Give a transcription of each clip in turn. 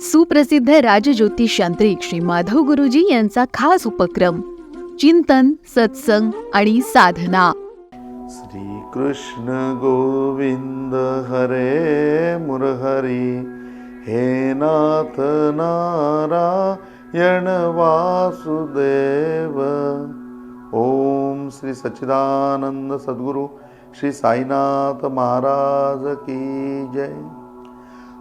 सुप्रसिद्ध राजज्योतिष यांत्रिक श्री माधव गुरुजी यांचा खास उपक्रम चिंतन सत्संग आणि साधना. श्रीकृष्ण गोविंद हरे मुरहरी हे नाथ नारायण वासुदेव. ओम श्री सच्चिदानंद सद्गुरु श्री साईनाथ महाराज की जय.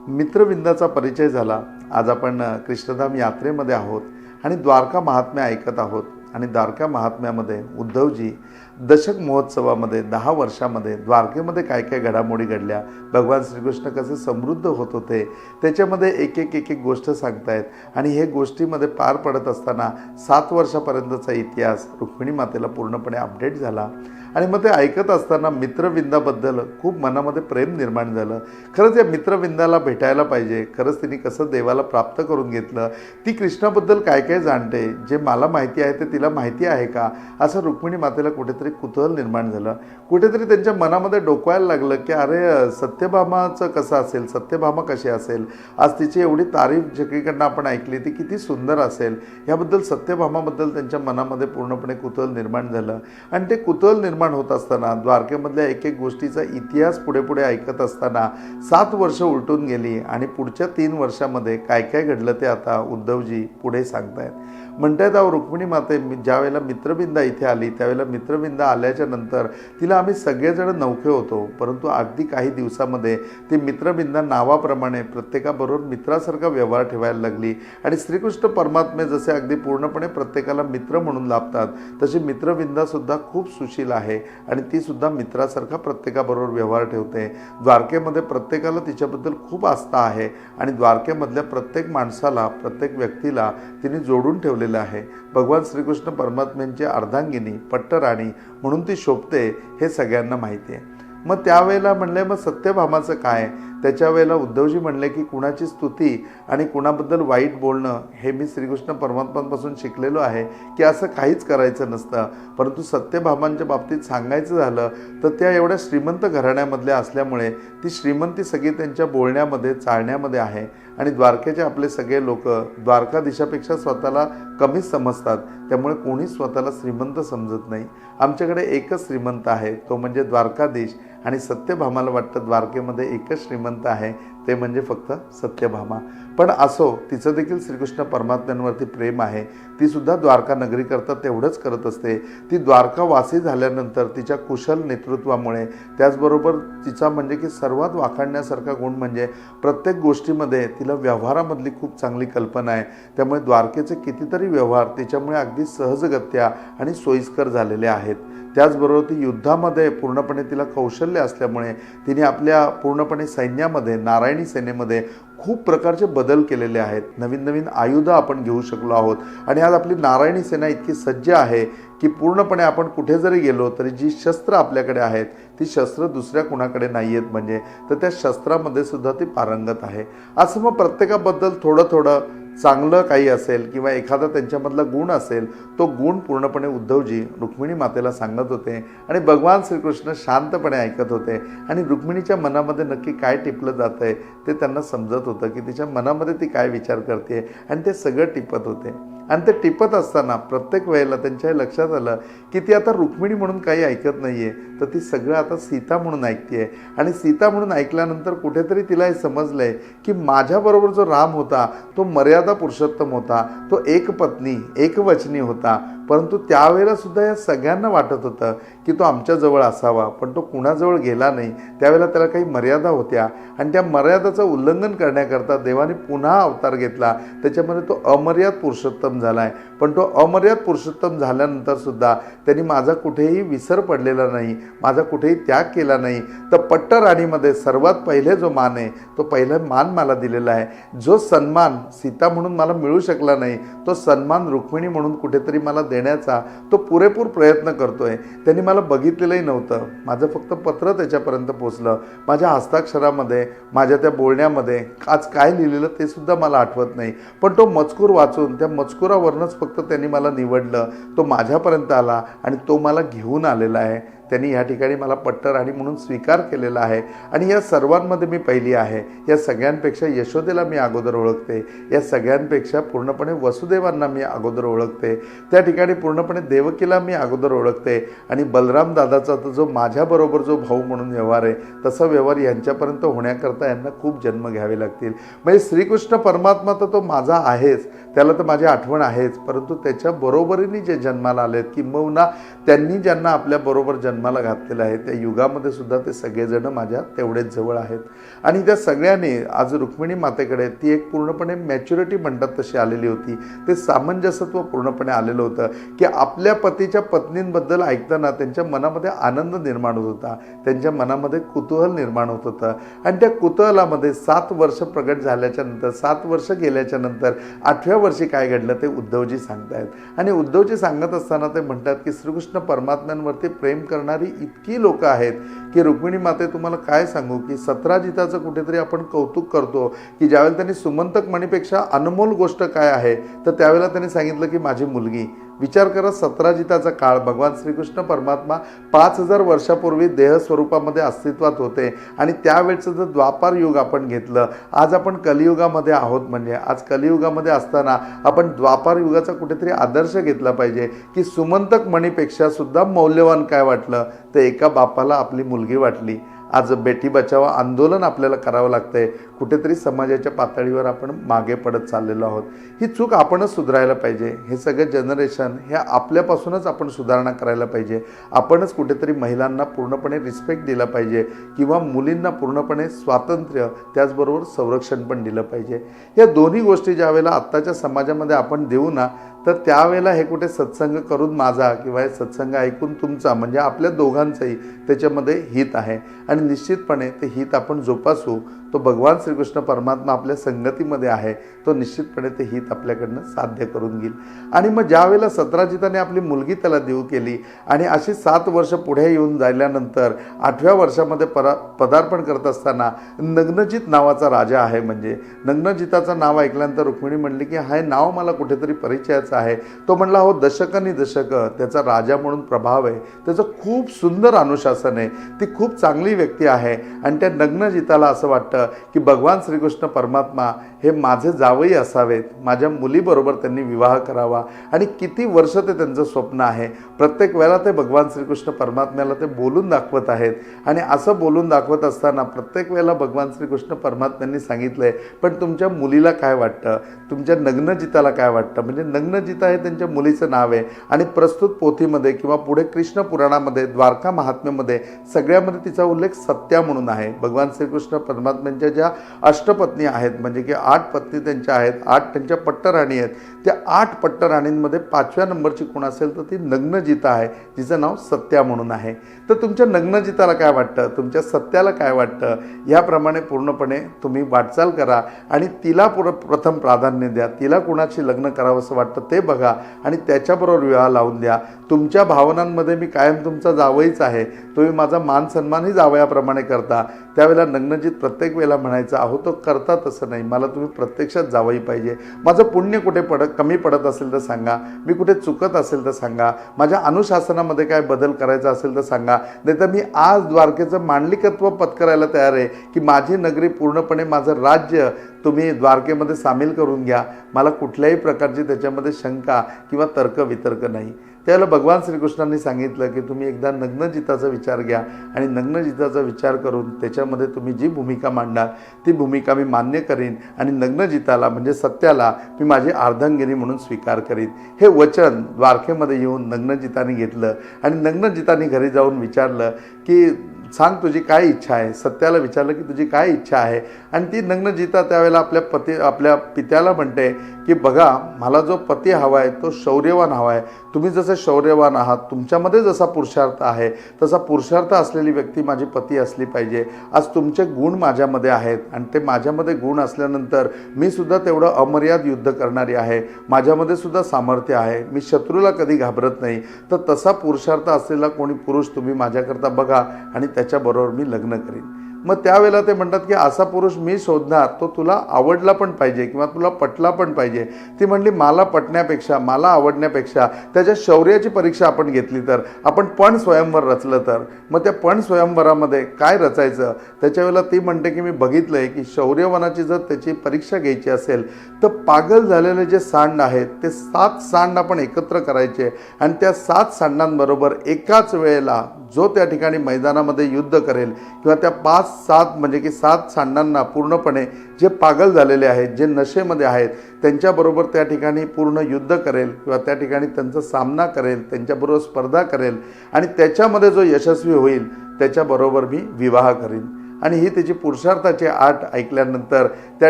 मित्रविंदाचा परिचय झाला. आज आपण कृष्णधाम यात्रेमध्ये आहोत आणि द्वारका महात्म्या ऐकत आहोत. आणि द्वारका महात्म्यामध्ये उद्धवजी दशक महोत्सवामध्ये दहा वर्षामध्ये द्वारकेमध्ये काय काय घडामोडी घडल्या भगवान श्रीकृष्ण कसे समृद्ध होत होते त्याच्यामध्ये एक एक एक एक गोष्ट सांगतायत. आणि हे गोष्टीमध्ये पार पडत असताना सात वर्षापर्यंतचा इतिहास रुक्मिणी मातेला पूर्णपणे अपडेट झाला. आणि मग ते ऐकत असताना मित्रविंदाबद्दल खूप मनामध्ये प्रेम निर्माण झालं. खरंच या मित्रविंदाला भेटायला पाहिजे. खरंच तिने कसं देवाला प्राप्त करून घेतलं ती कृष्णाबद्दल काय काय जाणते जे मला माहिती आहे ते तिला माहिती आहे का असं रुक्मिणी मातेला कुठेतरी कुतूहल निर्माण झालं. कुठेतरी त्यांच्या मनामध्ये डोकवायला लागलं की अरे सत्यभामाचं कसं असेल? सत्यभामा कशी असेल? आज तिची एवढी तारीफ जगीकडनं आपण ऐकली ती किती सुंदर असेल? ह्याबद्दल सत्यभामाबद्दल त्यांच्या मनामध्ये पूर्णपणे कुतूहल निर्माण झालं. आणि ते कुतूहल निर्माण होत असताना द्वारकेमधल्या एक एक गोष्टीचा इतिहास पुढे पुढे ऐकत असताना सात वर्ष उलटून गेली आणि पुढच्या तीन वर्षामध्ये काय काय घडलं ते आता उद्धवजी पुढे सांगतायत. म्हणतायत अहो रुक्मिणी माते ज्यावेळेला मित्रबिंदा इथे आली त्यावेळेला मित्रबिंदा आल्याच्यानंतर तिला आम्ही सगळेजण नौखे होतो. परंतु अगदी काही दिवसामध्ये ती मित्रबिंदा नावाप्रमाणे प्रत्येकाबरोबर मित्रासारखा व्यवहार ठेवायला लागली. आणि श्रीकृष्ण परमात्मे जसे अगदी पूर्णपणे प्रत्येकाला मित्र म्हणून लाभतात तशी मित्रबिंदासुद्धा खूप सुशील आहे आणि तीसुद्धा मित्रासारखा प्रत्येकाबरोबर व्यवहार ठेवते. द्वारकेमध्ये प्रत्येकाला तिच्याबद्दल खूप आस्था आहे आणि द्वारकेमधल्या प्रत्येक माणसाला प्रत्येक व्यक्तीला तिने जोडून ठेवलेलं आहे. भगवान श्रीकृष्ण परमात्म्यांची अर्धांगिनी पट्टराणी म्हणून ती शोभते हे सगळ्यांना माहिती आहे. मग त्यावेळेला म्हणलंय मग सत्यभामाचं काय त्याच्या वेळेला उद्धवजी म्हणले की कुणाची स्तुती आणि कुणाबद्दल वाईट बोलणं हे मी श्रीकृष्ण परमात्मांपासून शिकलेलो आहे की असं काहीच करायचं नसतं. परंतु सत्यभामांच्या बाबतीत सांगायचं झालं तर त्या एवढ्या श्रीमंत घराण्यामधल्या असल्यामुळे ती श्रीमंती सगळी त्यांच्या बोलण्यामध्ये चालण्यामध्ये आहे. आणि द्वारकेचे आपले सगळे लोक द्वारकाधीशापेक्षा स्वतःला कमीच समजतात त्यामुळे कोणीच स्वतःला श्रीमंत समजत नाही. आमच्याकडे एकच श्रीमंत आहे तो म्हणजे द्वारकाधीश. आणि सत्यभामाला वाटतं द्वारकेमध्ये एकच श्रीमंत आहे ते म्हणजे फक्त सत्यभामा. पण असो तिचं देखील श्रीकृष्ण परमात्म्यांवरती प्रेम आहे. ती सुद्धा द्वारका नगरीकरता तेवढंच करत असते. ती द्वारकावासी झाल्यानंतर तिच्या कुशल नेतृत्वामुळे त्याचबरोबर तिचा म्हणजे की सर्वात वाखाणण्यासारखा गुण म्हणजे प्रत्येक गोष्टीमध्ये तिला व्यवहारामधली खूप चांगली कल्पना आहे. त्यामुळे द्वारकेचे कितीतरी व्यवहार तिच्यामुळे अगदी सहजगत्या आणि सोयीस्कर झालेले आहेत. त्याचबरोबर ती युद्धामध्ये पूर्णपणे तिला कौशल्य असल्यामुळे तिने आपल्या पूर्णपणे सैन्यामध्ये नारायणी सेनेमध्ये खूप प्रकारचे बदल केलेले आहेत. नवीन नवीन आयुधं आपण घेऊ शकलो आहोत. आणि आज आपली नारायणी सेना इतकी सज्ज आहे की पूर्णपणे आपण कुठे जरी गेलो तरी जी शस्त्र आपल्याकडे आहेत ती शस्त्र दुसऱ्या कुणाकडे नाही आहेत म्हणजे तर त्या शस्त्रामध्ये सुद्धा ती पारंगत आहे. असं मग प्रत्येकाबद्दल थोडं थोडं चांगलं काही असेल किंवा एखादा त्यांच्यामधला गुण असेल तो गुण पूर्णपणे उद्धवजी रुक्मिणी मातेला सांगत होते आणि भगवान श्रीकृष्ण शांतपणे ऐकत होते आणि रुक्मिणीच्या मनामध्ये नक्की काय टिपलं जातं आहे ते त्यांना समजत होतं की तिच्या मनामध्ये ती काय विचार करते आणि ते सगळं टिपत होते. आणि ते टिपत असताना प्रत्येक वेळेला त्यांच्या लक्षात आलं की ती आता रुक्मिणी म्हणून काही ऐकत नाही आहे तर ती सगळं आता सीता म्हणून ऐकते आहे आणि सीता म्हणून ऐकल्यानंतर कुठेतरी तिला हे समजलं आहे की माझ्याबरोबर जो राम होता तो मर्यादा पुरुषोत्तम होता तो एक पत्नी एकवचनी होता. परंतु त्यावेळेला सुद्धा या सगळ्यांना वाटत होतं की तो आमच्याजवळ असावा पण तो कुणाजवळ गेला नाही त्यावेळेला त्याला काही मर्यादा होत्या. आणि त्या मर्यादाचं उल्लंघन करण्याकरता देवाने पुन्हा अवतार घेतला. त्याच्यामध्ये तो अमर्याद पुरुषोत्तम झाला आहे पण तो अमर्याद पुरुषोत्तम झाल्यानंतर सुद्धा त्यांनी माझा कुठेही विसर पडलेला नाही माझा कुठेही त्याग केला नाही. तर पट्टराणीमध्ये सर्वात पहिले जो मान आहे तो पहिला मान मला दिलेला आहे. जो सन्मान सीता म्हणून मला मिळू शकला नाही तो सन्मान रुक्मिणी म्हणून कुठेतरी मला देण्याचा तो पुरेपूर प्रयत्न करतो आहे त्यांनी मला बघितलेलंही नव्हतं. माझं फक्त पत्र त्याच्यापर्यंत पोचलं. माझ्या हस्ताक्षरामध्ये माझ्या त्या बोलण्यामध्ये आज काय लिहिलेलं ते सुद्धा मला आठवत नाही. पण तो मजकूर वाचून त्या मजकुरावरनंच फक्त त्यांनी मला निवडलं तो माझ्यापर्यंत आला आणि तो मला घेऊन आलेला आहे. त्यांनी या ठिकाणी मला पट्टराणी म्हणून स्वीकार केलेला आहे. आणि या सर्वांमध्ये मी पहिली आहे. या सगळ्यांपेक्षा यशोदेला मी अगोदर ओळखते. या सगळ्यांपेक्षा पूर्णपणे वसुदेवांना मी अगोदर ओळखते. त्या ठिकाणी पूर्णपणे देवकीला मी अगोदर ओळखते. आणि बलराम दादाचा तर जो माझ्याबरोबर जो भाऊ म्हणून व्यवहार आहे तसा व्यवहार यांच्यापर्यंत होण्याकरता यांना खूप जन्म घ्यावे लागतील. म्हणजे श्रीकृष्ण परमात्मा तर तो माझा आहेच. त्याला तर माझी आठवण आहेच. परंतु त्याच्या बरोबरीने जे जन्माला आलेत किंबहुना त्यांनी ज्यांना आपल्या बरोबर जन्माला घातलेलं आहे. त्या युगामध्ये सुद्धा ते सगळेजण माझ्या तेवढेच जवळ आहेत. आणि त्या सगळ्यांनी आज रुक्मिणी मातेकडे ती एक पूर्णपणे मॅच्युरिटी म्हणतात तशी आलेली होती. ते सामंजस्यत्व पूर्णपणे आलेलं होतं की आपल्या पतीच्या पत्नींबद्दल ऐकताना त्यांच्या मनामध्ये आनंद निर्माण होत होता. त्यांच्या मनामध्ये कुतूहल निर्माण होत होतं. आणि त्या कुतूहलामध्ये सात वर्ष प्रगट झाल्याच्यानंतर सात वर्ष गेल्याच्यानंतर आठव्या वर्षी काय घडलं ते उद्धवजी सांगतायत. आणि उद्धवजी सांगत असताना ते म्हणतात की श्रीकृष्ण परमात्म्यांवरती प्रेम करणं करणारी इतकी लोक आहेत की रुक्मिणी माते तुम्हाला काय सांगू की सत्राजिताचं कुठेतरी आपण कौतुक करतो की ज्यावेळेला त्यांनी सुमंतक मणीपेक्षा अनमोल गोष्ट काय आहे तर त्यावेळेला त्यांनी सांगितलं की माझी मुलगी. विचार करा सत्राजिताचा काळ भगवान श्रीकृष्ण परमात्मा पाच हजार वर्षापूर्वी देह स्वरूपामध्ये अस्तित्वात होते आणि त्यावेळचं जर द्वापार युग आपण घेतलं आज आपण कलियुगामध्ये आहोत म्हणजे आज कलियुगामध्ये असताना आपण द्वापार युगाचा कुठेतरी आदर्श घेतला पाहिजे की सुमंतक मणीपेक्षा सुद्धा मौल्यवान काय वाटलं? तर एका बापाला आपली मुलगी वाटली. आज बेटी बचावा आंदोलन आपल्याला करावं लागतंय. कुठेतरी समाजाच्या पातळीवर आपण मागे पडत चाललेलो आहोत. ही चूक आपणच सुधारायला पाहिजे. हे सगळं जनरेशन हे आपल्यापासूनच आपण सुधारणा करायला पाहिजे. आपणच कुठेतरी महिलांना पूर्णपणे रिस्पेक्ट दिला पाहिजे किंवा मुलींना पूर्णपणे स्वातंत्र्य त्याचबरोबर संरक्षण पण दिलं पाहिजे. या दोन्ही गोष्टी ज्या वेळेला आत्ताच्या समाजामध्ये आपण देऊ ना तर त्यावेळेला हे कुठे सत्संग करून माझा किंवा हे सत्संग ऐकून तुमचा म्हणजे आपल्या दोघांचंही त्याच्यामध्ये हित आहे. आणि निश्चितपणे ते हित आपण जोपासू तो भगवान श्रीकृष्ण परमात्मा आपल्या संगतीमध्ये आहे तो निश्चितपणे ते हित आपल्याकडनं साध्य करून घेईल. आणि मग ज्या वेळेला सतराजिताने आपली मुलगी त्याला देऊ केली आणि अशी सात वर्ष पुढे येऊन जायल्यानंतर आठव्या वर्षामध्ये परा पदार्पण करत असताना नग्नजित नावाचा राजा आहे म्हणजे नग्नजिताचं नाव ऐकल्यानंतर रुक्मिणी म्हणली की हे नाव मला कुठेतरी परिचयाचं आहे. तो म्हणला हो दशक आणि दशक त्याचा राजा म्हणून प्रभाव आहे. त्याचं खूप सुंदर अनुशासन आहे. ती खूप चांगली व्यक्ती आहे. आणि त्या नग्नजिताला असं वाटतं की बघ भगवान श्रीकृष्ण परमात्मा हे माझे जावई असावेत. माझ्या मुलीबरोबर त्यांनी विवाह करावा. आणि किती वर्ष ते त्यांचं स्वप्न आहे. प्रत्येक वेळेला ते भगवान श्रीकृष्ण परमात्म्याला ते बोलून दाखवत आहेत. आणि असं बोलून दाखवत असताना प्रत्येक वेळेला भगवान श्रीकृष्ण परमात्म्यांनी सांगितलंय पण तुमच्या मुलीला काय वाटतं? तुमच्या नग्नजिताला काय वाटतं? म्हणजे नग्नजिता हे त्यांच्या मुलीचं नाव आहे. आणि प्रस्तुत पोथीमध्ये किंवा पुढे कृष्ण पुराणामध्ये द्वारका महात्म्यामध्ये सगळ्यामध्ये तिचा उल्लेख सत्या म्हणून आहे. भगवान श्रीकृष्ण परमात्म्यांच्या ज्या अष्टपत्नी आहेत म्हणजे की आठ पत्नी त्यांच्या आहेत आठ त्यांच्या पट्टराणी आहेत. त्या आठ पट्टराणींमध्ये पाचव्या नंबरची कोण असेल तर ती नग्नजिता आहे जिचं नाव सत्या म्हणून आहे. तर तुमच्या नग्नजिताला काय वाटतं? तुमच्या सत्याला काय वाटतं? याप्रमाणे पूर्णपणे तुम्ही वाटचाल करा आणि तिला पुर प्रथम प्राधान्य द्या. तिला कुणाशी लग्न करावं असं वाटतं ते बघा आणि त्याच्याबरोबर विवाह लावून द्या. तुमच्या भावनांमध्ये मी कायम तुमचा जावईच आहे. तुम्ही माझा मान सन्मानही जावयाप्रमाणे करता. त्यावेळेला नग्नजित प्रत्येक वेळेला म्हणायचा अहो तो करता तसं नाही. मला तुम्ही प्रत्यक्षात जावई पाहिजे. माझं पुण्य कुठे पडत कमी पडत असेल तर सांगा. मी कुठे चुकत असेल तर सांगा. माझ्या अनुशासनामध्ये काय बदल करायचा असेल तर सांगा. नाही तर मी आज द्वारकेचं मांडलिकत्व पत्करायला तयार आहे की माझी नगरी पूर्णपणे माझं राज्य तुम्ही द्वारकेमध्ये सामील करून घ्या. मला कुठल्याही प्रकारची त्याच्यामध्ये शंका किंवा तर्क वितर्क नाही. त्याला भगवान श्रीकृष्णांनी सांगितलं की तुम्ही एकदा नग्नजिताचा विचार घ्या आणि नग्नजिताचा विचार करून त्याच्यामध्ये तुम्ही जी भूमिका मांडणार ती भूमिका मी मान्य करीन आणि नग्नजिताला म्हणजे सत्याला मी माझी अर्धांगिनी म्हणून स्वीकार करीन. हे वचन द्वारकेमध्ये येऊन नग्नजिताने घेतलं आणि नग्नजिताने घरी जाऊन विचारलं की सांग तुझी काय इच्छा आहे? सत्याला विचारलं की तुझी काय इच्छा आहे? आणि ती नग्नजिता त्यावेळेला आपल्या पती आपल्या पित्याला म्हणते की बघा मला जो पती हवा आहे तो शौर्यवान हवा आहे. तुम्ही जसे शौर्यवान आहात तुमच्यामध्ये जसा पुरुषार्थ आहे तसा पुरुषार्थ असलेली व्यक्ती माझी पती असली पाहिजे. आज तुमचे गुण माझ्यामध्ये आहेत आणि ते माझ्यामध्ये गुण असल्यानंतर मी सुद्धा तेवढं अमर्याद युद्ध करणारी आहे. माझ्यामध्ये सुद्धा सामर्थ्य आहे. मी शत्रूला कधी घाबरत नाही. तर तसा पुरुषार्थ असलेला कोणी पुरुष तुम्ही माझ्याकरता बघा आणि त्याच्याबरोबर मी लग्न करीन. मग त्यावेळेला ते म्हणतात की असा पुरुष मी शोधणार तो तुला आवडला पण पाहिजे किंवा तुला पटला पण पाहिजे. ती म्हणली मला पटण्यापेक्षा मला आवडण्यापेक्षा त्याच्या शौर्याची परीक्षा आपण घेतली तर आपण पण स्वयंवर रचलं तर. मग त्या पण स्वयंवरामध्ये काय रचायचं? त्याच्यावेळेला ती म्हणते की मी बघितलं आहे की शौर्यवनाची जर त्याची परीक्षा घ्यायची असेल तर पागल झालेले जे सांड आहेत ते सात सांड आपण एकत्र करायचे आणि त्या सात सांडांबरोबर एकाच वेळेला जो त्या ठिकाणी मैदानामध्ये युद्ध करेल किंवा त्या पाच सात म्हणजे की सात सांडांना पूर्णपणे जे पागल झालेले आहेत जे नशेमध्ये आहेत त्यांच्याबरोबर त्या ठिकाणी पूर्ण युद्ध करेल किंवा त्या ठिकाणी त्यांचा सामना करेल त्यांच्याबरोबर स्पर्धा करेल आणि त्याच्यामध्ये जो यशस्वी होईल त्याच्याबरोबर मी विवाह करीन. आणि ही त्याची पुरुषार्थाची आट ऐकल्यानंतर त्या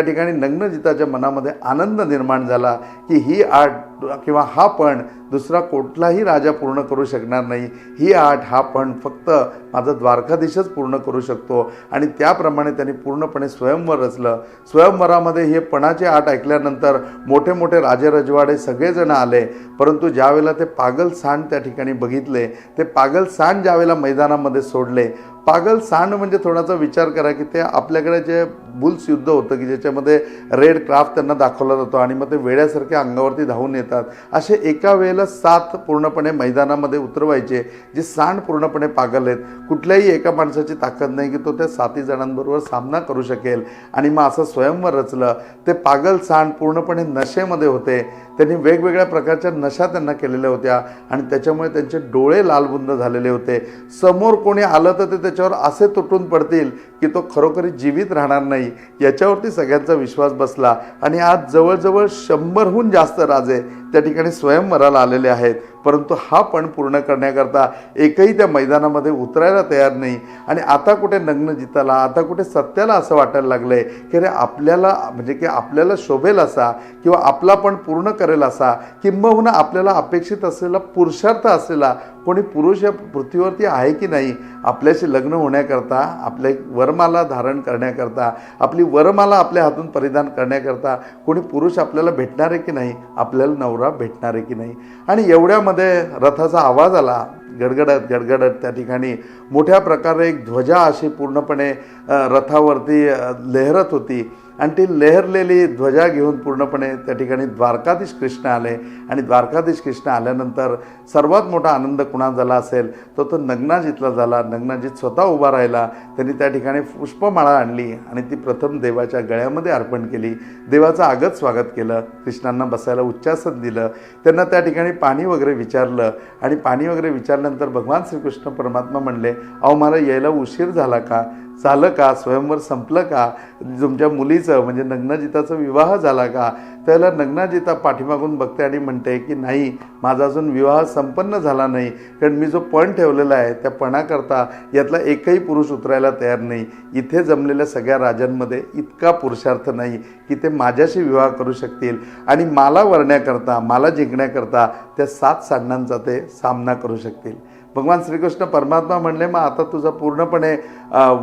ठिकाणी नग्नजिताच्या मनामध्ये आनंद निर्माण झाला की ही आट किंवा हा पण दुसरा कुठलाही राजा पूर्ण करू शकणार नाही. ही आठ हा पण फक्त माझा द्वारकाधीशच पूर्ण करू शकतो. आणि त्याप्रमाणे त्यांनी पूर्णपणे स्वयंवर रचलं. स्वयंवरामध्ये हे पणाची आट ऐकल्यानंतर मोठे मोठे राजे रजवाडे सगळेजण आले. परंतु ज्यावेळेला ते पागल सांड त्या ठिकाणी बघितले ते पागल सांड ज्यावेळेला मैदानामध्ये सोडले. पागल सांड म्हणजे थोडासा विचार करा की ते आपल्याकडे जे बुल्स युद्ध होतं की ज्याच्यामध्ये रेड क्राफ्ट त्यांना दाखवला जातो आणि मग ते वेड्यासारखे अंगावरती धावून येतात. असे एका वेळेला सात पूर्णपणे मैदानामध्ये उतरवायचे जे सांड पूर्णपणे पागल आहेत कुठल्याही एका माणसाची ताकद नाही की तो त्या साती जणांबरोबर सामना करू शकेल. आणि मग असं स्वयंवर रचलं ते पागल सांड पूर्णपणे नशेमध्ये होते. त्यांनी वेगवेगळ्या प्रकारच्या नशा त्यांना केलेल्या होत्या आणि त्याच्यामुळे त्यांचे डोळे लालबुंद झालेले होते. समोर कोणी आलं तर ते त्याच्यावर असे तुटून पडतील की तो खरोखरी जीवित राहणार नाही. याच्यावरती सगळ्यांचा विश्वास बसला आणि आज जवळजवळ शंभरहून जास्त राजे त्या ठिकाणी स्वयंवराला आलेले आहेत. परंतु हा पण पूर्ण करण्याकरता एकही त्या मैदानामध्ये उतरायला तयार नाही. आणि आता कुठे नग्न जिताला आता कुठे सत्याला असं वाटायला लागलं आहे की अरे आपल्याला म्हणजे की आपल्याला शोभेल असा किंवा आपला पण पूर्ण करेल असा किंबहुना आपल्याला अपेक्षित असलेला पुरुषार्थ असलेला कोणी पुरुष या पृथ्वीवरती आहे की नाही आपल्याशी लग्न होण्याकरता आपल्या वरमाला धारण करण्याकरता आपली वरमाला आपल्या हातून परिधान करण्याकरता कोणी पुरुष आपल्याला भेटणार आहे की नाही आपल्याला नवरा भेटणार आहे की नाही? आणि एवढ्यामध्ये रथाचा आवाज आला गडगडत गडगडत त्या ठिकाणी. मोठ्या प्रकारे एक ध्वजा अशी पूर्णपणे रथावरती लेहरत होती. आणि ती लेहरलेली ध्वजा घेऊन पूर्णपणे त्या ठिकाणी द्वारकाधीश कृष्ण आले. आणि द्वारकाधीश कृष्ण आल्यानंतर सर्वात मोठा आनंद कुणा झाला असेल? तो तो नग्नाजीतला झाला. नग्नाजीत स्वतः उभा राहिला. त्यांनी त्या ठिकाणी पुष्पमाळा आणली आणि ती प्रथम देवाच्या गळ्यामध्ये अर्पण केली. देवाचं आगत स्वागत केलं. कृष्णांना बसायला उच्चासन दिलं. त्यांना त्या ठिकाणी पाणी वगैरे विचारलं. आणि पाणी वगैरे विचार विचारल्यानंतर भगवान श्रीकृष्ण परमात्मा म्हणले अहो मला यायला उशीर झाला का? झालं का? स्वयंवर संपलं का? तुमच्या मुलीचं म्हणजे नग्नाजिताचा विवाह झाला का? त्याला नग्नाजिता पाठीमागून बघते आणि म्हणते की नाही माझा अजून विवाह संपन्न झाला नाही. कारण मी जो पण ठेवलेला आहे त्या पणाकरता यातला एकही पुरुष उतरायला तयार नाही. इथे जमलेल्या सगळ्या राजांमध्ये इतका पुरुषार्थ नाही की ते माझ्याशी विवाह करू शकतील. आणि मला वरण्याकरता मला जिंकण्याकरता त्या सात सांडांचा ते सामना करू शकतील. भगवान श्रीकृष्ण परमात्मा म्हणले मग आता तुझा पूर्णपणे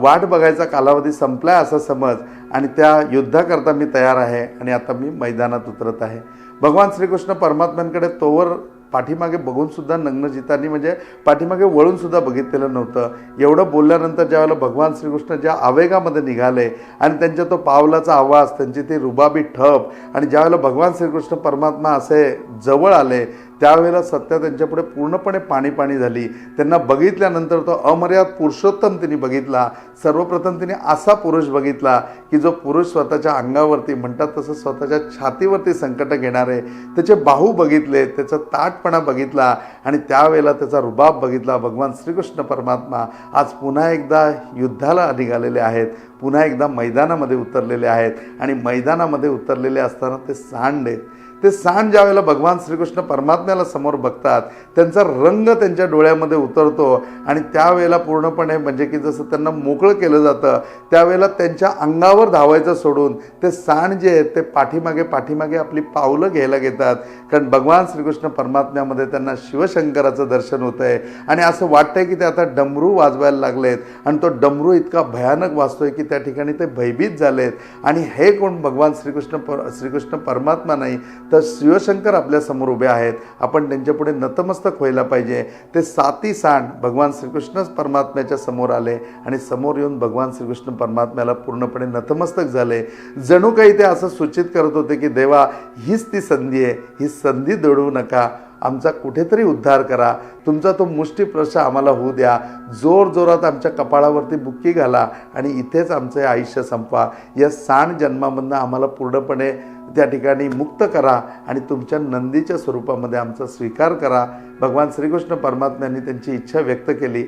वाट बघायचा कालावधी संपलाय असं समज आणि त्या युद्धाकरता मी तयार आहे आणि आता मी मैदानात उतरत आहे. भगवान श्रीकृष्ण परमात्म्यांकडे तोवर पाठीमागे बघूनसुद्धा नग्नजितांनी म्हणजे पाठीमागे वळूनसुद्धा बघितलेलं नव्हतं. एवढं बोलल्यानंतर ज्यावेळेला भगवान श्रीकृष्ण ज्या आवेगामध्ये निघाले आणि त्यांच्या तो पावलाचा आवाज त्यांची ती रुबाबी ठप आणि ज्यावेळेला भगवान श्रीकृष्ण परमात्मा असे जवळ आले त्यावेळेला सत्या त्यांच्यापुढे पूर्णपणे पाणी पाणी झाली. त्यांना बघितल्यानंतर तो अमर्याद पुरुषोत्तम तिने बघितला. सर्वप्रथम तिने असा पुरुष बघितला की जो पुरुष स्वतःच्या अंगावरती म्हणतात तसं स्वतःच्या छातीवरती संकट आहे त्याचे बाहू बघितले त्याचा ताटपणा बघितला आणि त्यावेळेला त्याचा रुबाब बघितला. भगवान श्रीकृष्ण परमात्मा आज पुन्हा एकदा युद्धाला निघालेले आहेत. पुन्हा एकदा मैदानामध्ये उतरलेले आहेत. आणि मैदानामध्ये उतरलेले असताना ते सांड आहेत ते सांड ज्या वेळेला भगवान श्रीकृष्ण परमात्म्याला समोर बघतात त्यांचा रंग त्यांच्या डोळ्यामध्ये उतरतो आणि त्यावेळेला पूर्णपणे म्हणजे की जसं त्यांना मोकळं केलं जातं त्यावेळेला त्यांच्या अंगावर धावायचं सोडून ते सांड जे आहेत ते पाठीमागे पाठीमागे आपली पावलं घ्यायला घेतात. कारण भगवान श्रीकृष्ण परमात्म्यामध्ये त्यांना शिवशंकराचं दर्शन होतं आहे आणि असं वाटतंय की ते आता डमरू वाजवायला लागलेत आणि तो डमरू इतका भयानक वाजतोय की त्या त्या ठिकाणी ते भयभीत झालेत. आणि हे कोण? भगवान श्रीकृष्ण पर श्रीकृष्ण परमात्मा नाही तर शिवशंकर आपल्यासमोर उभे आहेत. आपण त्यांच्यापुढे नतमस्तक व्हायला पाहिजे. ते साती सांड भगवान श्रीकृष्णच परमात्म्याच्या समोर आले आणि समोर येऊन भगवान श्रीकृष्ण परमात्म्याला पूर्णपणे नतमस्तक झाले. जणू काही ते असं सूचित करत होते की देवा हीच ती संधी आहे. ही संधी दडवू नका. आमचा कुठेतरी उद्धार करा. तुमचा तो मुष्टीप्रश आम्हाला होऊ द्या. जोर जोरात आमच्या कपाळावरती बुक्की घाला आणि इथेच आमचं आयुष्य संपवा. या सांड जन्मामधनं आम्हाला पूर्णपणे त्या ठिकाणी मुक्त करा आणि तुमच्या नंदीच्या स्वरूपामध्ये आमचा स्वीकार करा. भगवान श्रीकृष्ण परमात्म्यांनी त्यांची इच्छा व्यक्त केली.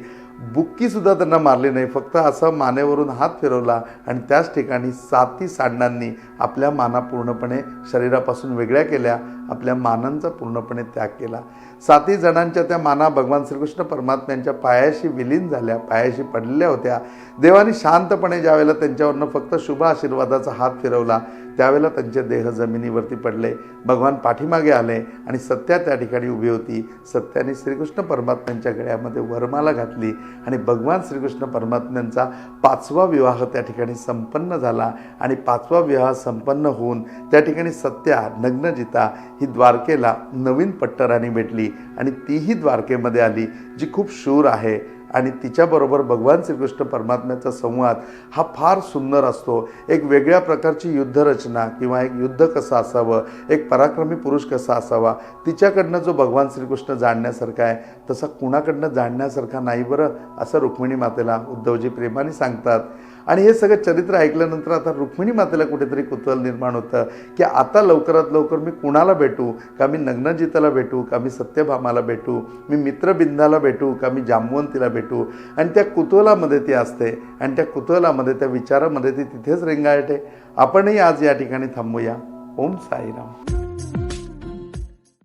बुक्कीसुद्धा त्यांना मारली नाही. फक्त असं मानेवरून हात फिरवला आणि त्याच ठिकाणी साती सांडांनी आपल्या माना पूर्णपणे शरीरापासून वेगळ्या केल्या. आपल्या मानांचा पूर्णपणे त्याग केला. साती जणांच्या त्या माना भगवान श्रीकृष्ण परमात्म्यांच्या पायाशी विलीन झाल्या पायाशी पडलेल्या होत्या. देवाने शांतपणे ज्यावेळेला त्यांच्यावरनं फक्त शुभ आशीर्वादाचा हात फिरवला त्यावेळेला त्यांचे देह जमिनीवरती पडले. भगवान पाठीमागे आले आणि सत्या त्या ठिकाणी उभी होती. सत्याने श्रीकृष्ण परमात्म्यांच्या गळ्यामध्ये वरमाला घातली आणि भगवान श्रीकृष्ण परमात्म्यांचा पाचवा विवाह त्या ठिकाणी संपन्न झाला आणि पाचवा विवाह संपन्न होऊन त्या ठिकाणी सत्या नग्नजिता ही द्वारकेला नवीन पट्टराणी भेटली आणि तीही द्वारकेमध्ये आली जी खूप शूर आहे. आणि तिच्याबरोबर भगवान श्रीकृष्ण परमात्म्याचा संवाद हा फार सुंदर असतो. एक वेगळ्या प्रकारची युद्धरचना किंवा एक युद्ध कसं असावं एक पराक्रमी पुरुष कसा असावा तिच्याकडनं जो भगवान श्रीकृष्ण जाणण्यासारखा आहे तसा कुणाकडनं जाणण्यासारखा नाही बरं असं रुक्मिणी मातेला उद्धवजी प्रेमाने सांगतात. आणि हे सगळं चरित्र ऐकल्यानंतर आता रुक्मिणी मातेला कुठेतरी कुतूहल निर्माण होतं की आता लवकरात लवकर मी कुणाला भेटू? का मी नग्नजिताला भेटू? का मी सत्यभामाला भेटू? मी मित्रबिंदाला भेटू? का मी जांबवंतीला भेटू? आणि त्या कुतूहलामध्ये ती असते आणि त्या कुतूहलामध्ये त्या विचारामध्ये ती तिथेच रेंगाळते. आपणही आज या ठिकाणी थांबूया. ओम साईराम.